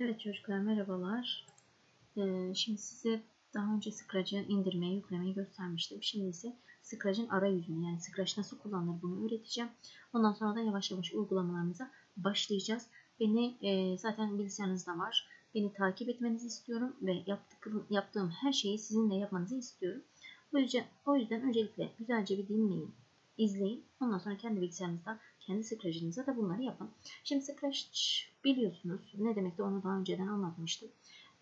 Evet çocuklar merhabalar. Ee, şimdi size daha önce Scratch'ı indirmeyi, yüklemeyi göstermiştim. Şimdi ise Scratch'ın arayüzünü yani Scratch nasıl kullanılır bunu öğreteceğim. Ondan sonra da yavaş yavaş uygulamalarımıza başlayacağız. Beni e, zaten bilgisayarınızda var. Beni takip etmenizi istiyorum ve yaptık, yaptığım her şeyi sizin de yapmanızı istiyorum. O yüzden, o yüzden öncelikle güzelce bir dinleyin, izleyin. Ondan sonra kendi bilgisayarınızda, kendi Scratch'ınızda da bunları yapın. Şimdi Scratch biliyorsunuz. Ne demek de onu daha önceden anlatmıştım.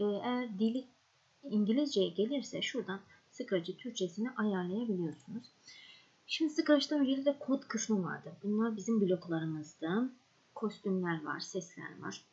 Ee, eğer dili İngilizceye gelirse şuradan Scratch'ı Türkçesini ayarlayabiliyorsunuz. Şimdi Scratch'ta öncelikle kod kısmı vardı. Bunlar bizim bloklarımızda. Kostümler var, sesler var.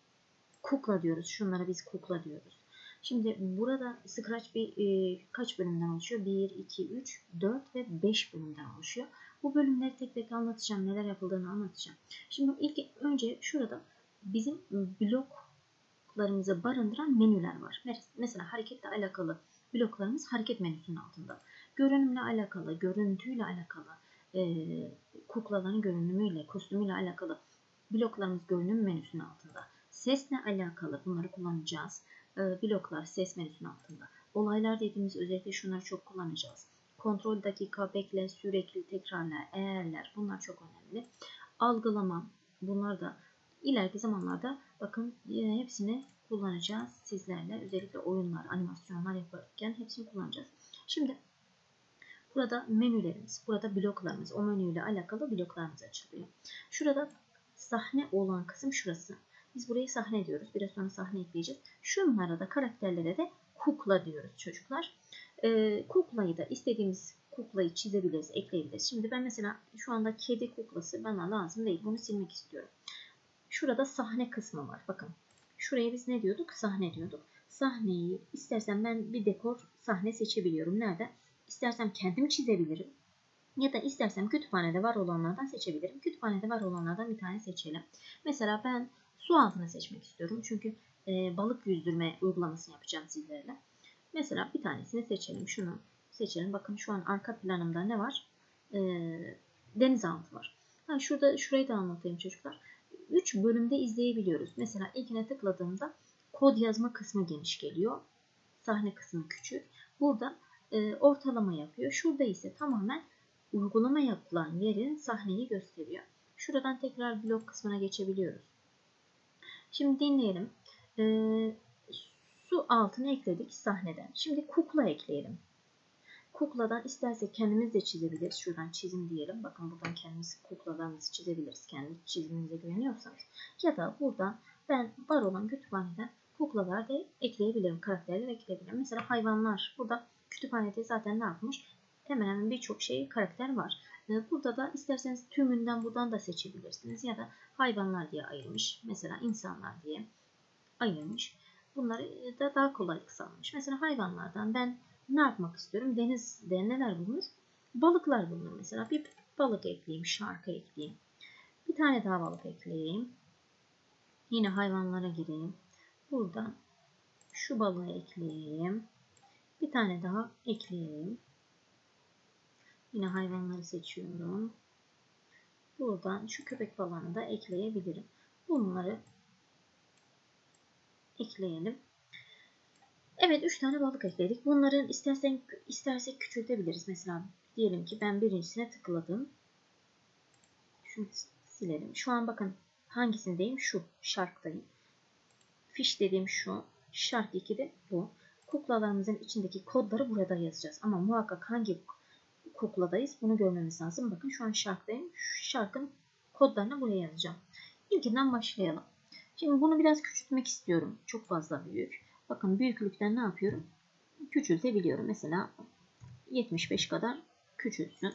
Kukla diyoruz. Şunlara biz kukla diyoruz. Şimdi burada Scratch bir e, kaç bölümden oluşuyor? 1, 2, 3, 4 ve 5 bölümden oluşuyor. Bu bölümleri tek tek anlatacağım. Neler yapıldığını anlatacağım. Şimdi ilk önce şurada bizim bloklarımızı barındıran menüler var. Mesela hareketle alakalı bloklarımız hareket menüsünün altında. Görünümle alakalı, görüntüyle alakalı, e, kuklaların görünümüyle, kostümüyle alakalı bloklarımız görünüm menüsünün altında. Sesle alakalı bunları kullanacağız. E, bloklar ses menüsünün altında. Olaylar dediğimiz özellikle şunları çok kullanacağız. Kontrol dakika, bekle, sürekli tekrarlar, eğerler bunlar çok önemli. Algılama bunlar da ileriki zamanlarda bakın yine hepsini kullanacağız sizlerle. Özellikle oyunlar, animasyonlar yaparken hepsini kullanacağız. Şimdi burada menülerimiz, burada bloklarımız, o menüyle alakalı bloklarımız açılıyor. Şurada sahne olan kısım şurası. Biz burayı sahne diyoruz. Biraz sonra sahne ekleyeceğiz. Şunlara da karakterlere de kukla diyoruz çocuklar. Ee, kuklayı da istediğimiz kuklayı çizebiliriz, ekleyebiliriz. Şimdi ben mesela şu anda kedi kuklası bana lazım değil. Bunu silmek istiyorum. Şurada sahne kısmı var. Bakın. Şuraya biz ne diyorduk? Sahne diyorduk. Sahneyi istersen ben bir dekor sahne seçebiliyorum. Nerede? İstersem kendim çizebilirim. Ya da istersem kütüphanede var olanlardan seçebilirim. Kütüphanede var olanlardan bir tane seçelim. Mesela ben su altını seçmek istiyorum. Çünkü e, balık yüzdürme uygulamasını yapacağım sizlerle. Mesela bir tanesini seçelim. Şunu seçelim. Bakın şu an arka planımda ne var? E, denizaltı var. Ha, şurada şurayı da anlatayım çocuklar. 3 bölümde izleyebiliyoruz. Mesela ilkine tıkladığımda kod yazma kısmı geniş geliyor. Sahne kısmı küçük. Burada e, ortalama yapıyor. Şurada ise tamamen uygulama yapılan yerin sahneyi gösteriyor. Şuradan tekrar blok kısmına geçebiliyoruz. Şimdi dinleyelim. E, su altını ekledik sahneden. Şimdi kukla ekleyelim. Kukladan istersek kendimiz de çizebiliriz. Şuradan çizim diyelim. Bakın buradan kendimiz kuklalarımızı çizebiliriz. Kendi çiziminize güveniyorsanız. Ya da buradan ben var olan kütüphaneden kuklalar da ekleyebilirim. Karakterler ekleyebilirim. Mesela hayvanlar. Burada kütüphanede zaten ne yapmış? Hemen hemen birçok şey karakter var. Ee, burada da isterseniz tümünden buradan da seçebilirsiniz. Ya da hayvanlar diye ayırmış. Mesela insanlar diye ayırmış. Bunları da daha kolay kısalmış. Mesela hayvanlardan ben ne yapmak istiyorum? Denizde neler bulunur? Balıklar bulunur mesela. Bir balık ekleyeyim, şarkı ekleyeyim. Bir tane daha balık ekleyeyim. Yine hayvanlara gireyim. Buradan şu balığı ekleyeyim. Bir tane daha ekleyeyim. Yine hayvanları seçiyorum. Buradan şu köpek balığını da ekleyebilirim. Bunları ekleyelim. Evet 3 tane balık ekledik. Bunların istersen istersek küçültebiliriz. Mesela diyelim ki ben birincisine tıkladım. Şunu silelim. Şu an bakın hangisindeyim? Şu şarktayım. Fiş dediğim şu. Şark 2 de bu. Kuklalarımızın içindeki kodları burada yazacağız. Ama muhakkak hangi kukladayız bunu görmemiz lazım. Bakın şu an şarktayım. Şu şarkın kodlarını buraya yazacağım. İlkinden başlayalım. Şimdi bunu biraz küçültmek istiyorum. Çok fazla büyük. Bakın büyüklükten ne yapıyorum? Küçültebiliyorum. Mesela 75 kadar küçülsün.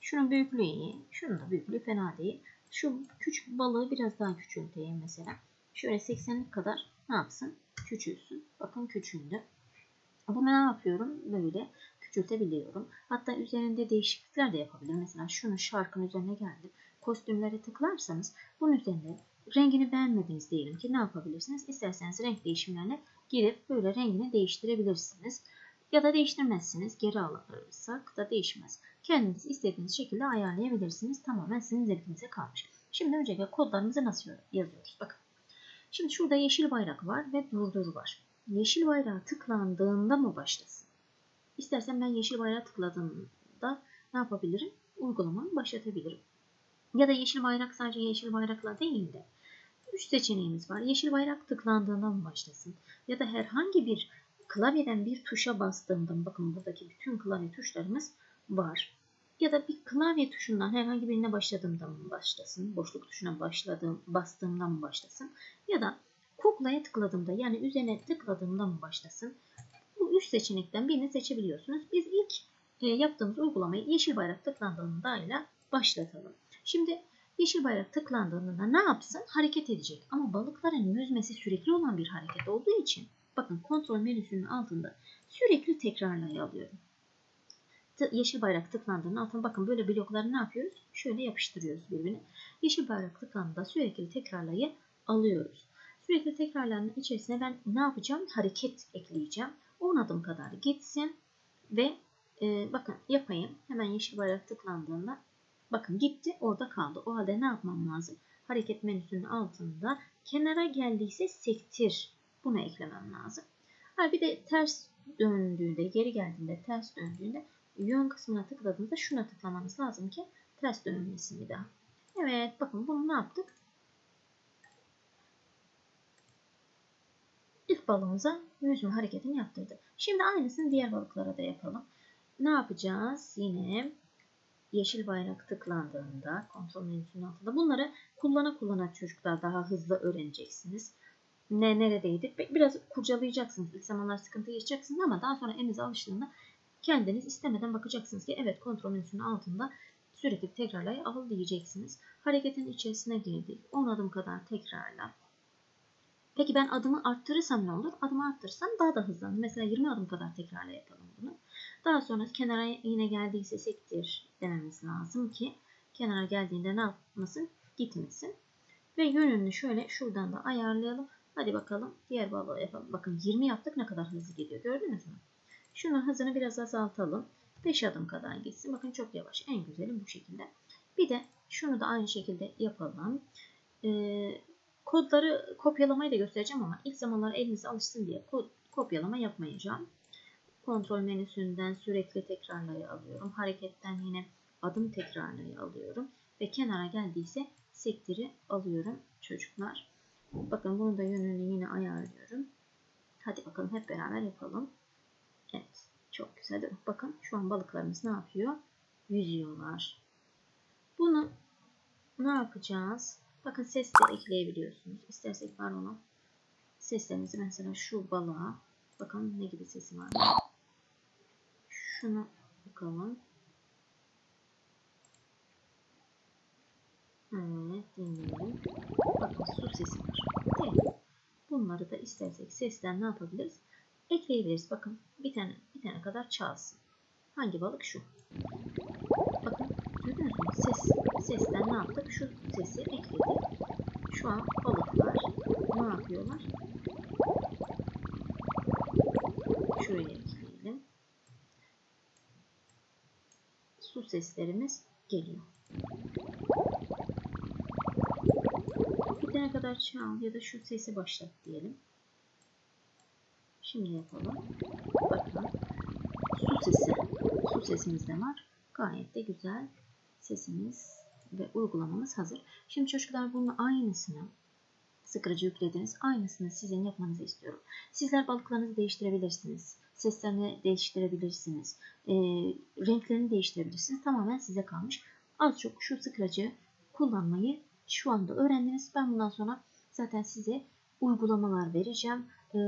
Şunun büyüklüğü iyi. Şunun da büyüklüğü fena değil. Şu küçük balığı biraz daha küçülteyim mesela. Şöyle 80'lik kadar ne yapsın? Küçülsün. Bakın küçüldü. Bunu ne yapıyorum? Böyle küçültebiliyorum. Hatta üzerinde değişiklikler de yapabilirim. Mesela şunu şarkının üzerine geldi. Kostümlere tıklarsanız bunun üzerinde rengini beğenmediniz diyelim ki ne yapabilirsiniz? İsterseniz renk değişimlerine girip böyle rengini değiştirebilirsiniz. Ya da değiştirmezsiniz. Geri alırsak da değişmez. Kendiniz istediğiniz şekilde ayarlayabilirsiniz. Tamamen sizin zevkinize kalmış. Şimdi öncelikle kodlarımızı nasıl yazıyoruz? Bakın. Şimdi şurada yeşil bayrak var ve durdur var. Yeşil bayrağa tıklandığında mı başlasın? İstersen ben yeşil bayrağa tıkladığımda ne yapabilirim? Uygulamamı başlatabilirim. Ya da yeşil bayrak sadece yeşil bayrakla değil de üç seçeneğimiz var. Yeşil bayrak tıklandığında mı başlasın? Ya da herhangi bir klavyeden bir tuşa bastığımda bakın buradaki bütün klavye tuşlarımız var. Ya da bir klavye tuşundan herhangi birine başladığımda mı başlasın? Boşluk tuşuna başladığım, bastığımda mı başlasın? Ya da kuklaya tıkladığımda yani üzerine tıkladığımda mı başlasın? Bu üç seçenekten birini seçebiliyorsunuz. Biz ilk e, yaptığımız uygulamayı yeşil bayrak tıklandığında ile başlatalım. Şimdi yeşil bayrak tıklandığında ne yapsın? Hareket edecek. Ama balıkların yüzmesi sürekli olan bir hareket olduğu için bakın kontrol menüsünün altında sürekli tekrarlayı alıyorum. Yeşil bayrak tıklandığında altına bakın böyle blokları ne yapıyoruz? Şöyle yapıştırıyoruz birbirine. Yeşil bayrak tıklandığında sürekli tekrarlayı alıyoruz. Sürekli tekrarların içerisine ben ne yapacağım? Hareket ekleyeceğim. 10 adım kadar gitsin ve e, bakın yapayım. Hemen yeşil bayrak tıklandığında bakın gitti orada kaldı. O halde ne yapmam lazım? Hareket menüsünün altında kenara geldiyse sektir. Bunu eklemem lazım. Ha bir de ters döndüğünde, geri geldiğinde, ters döndüğünde yön kısmına tıkladığınızda şuna tıklamanız lazım ki ters dönmesin bir daha. Evet bakın bunu ne yaptık? İlk balığımıza yüzme hareketini yaptırdık. Şimdi aynısını diğer balıklara da yapalım. Ne yapacağız? Yine yeşil bayrak tıklandığında kontrol menüsünün altında bunları kullana kullana çocuklar daha hızlı öğreneceksiniz. Ne neredeydik? Biraz kurcalayacaksınız. İlk zamanlar sıkıntı yaşayacaksınız ama daha sonra elinize alıştığında kendiniz istemeden bakacaksınız ki evet kontrol menüsünün altında sürekli tekrarlay al diyeceksiniz. Hareketin içerisine girdik. 10 adım kadar tekrarla. Peki ben adımı arttırırsam ne olur? Adımı arttırırsam daha da hızlanır. Mesela 20 adım kadar tekrarla yapalım bunu. Daha sonra kenara yine geldiyse sektir dememiz lazım ki kenara geldiğinde ne yapmasın? Gitmesin. Ve yönünü şöyle şuradan da ayarlayalım. Hadi bakalım diğer balığı yapalım. Bakın 20 yaptık ne kadar hızlı gidiyor. Gördünüz mü? Şunun hızını biraz azaltalım. 5 adım kadar gitsin. Bakın çok yavaş. En güzeli bu şekilde. Bir de şunu da aynı şekilde yapalım. Ee, kodları kopyalamayı da göstereceğim ama ilk zamanlar elinize alışsın diye kod, kopyalama yapmayacağım. Kontrol menüsünden sürekli tekrarlayı alıyorum. Hareketten yine adım tekrarlayı alıyorum. Ve kenara geldiyse sektiri alıyorum çocuklar. Bakın bunu da yönünü yine ayarlıyorum. Hadi bakalım hep beraber yapalım. Evet. Çok güzel. Bakın şu an balıklarımız ne yapıyor? Yüzüyorlar. Bunu ne yapacağız? Bakın ses de ekleyebiliyorsunuz. İstersek var olan seslerimizi mesela şu balığa bakın ne gibi sesi var. Şunu bakalım. Evet dinleyelim. Bakın su sesi var. Mi? Bunları da istersek sesten ne yapabiliriz? ekleyebiliriz. Bakın bir tane bir tane kadar çalsın. Hangi balık şu? Bakın mü? Ses sesten ne yaptık? Şu sesi ekledik. Şu an balıklar ne yapıyorlar? Şöyle ekleyelim. Su seslerimiz geliyor. Bir tane kadar çal ya da şu sesi başlat diyelim. Şimdi yapalım. Bakın. Su sesi. Su sesimiz de var. Gayet de güzel sesimiz ve uygulamamız hazır. Şimdi çocuklar bunun aynısını sıkıcı yüklediniz. Aynısını sizin yapmanızı istiyorum. Sizler balıklarınızı değiştirebilirsiniz. Seslerini değiştirebilirsiniz. E, renklerini değiştirebilirsiniz. Tamamen size kalmış. Az çok şu sıkıcı kullanmayı şu anda öğrendiniz. Ben bundan sonra zaten size uygulamalar vereceğim. E,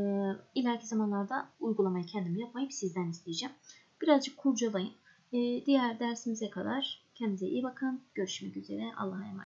ileriki zamanlarda uygulamayı kendim yapmayıp sizden isteyeceğim. Birazcık kurcalayın. E, diğer dersimize kadar kendinize iyi bakın. Görüşmek üzere. Allah'a emanet.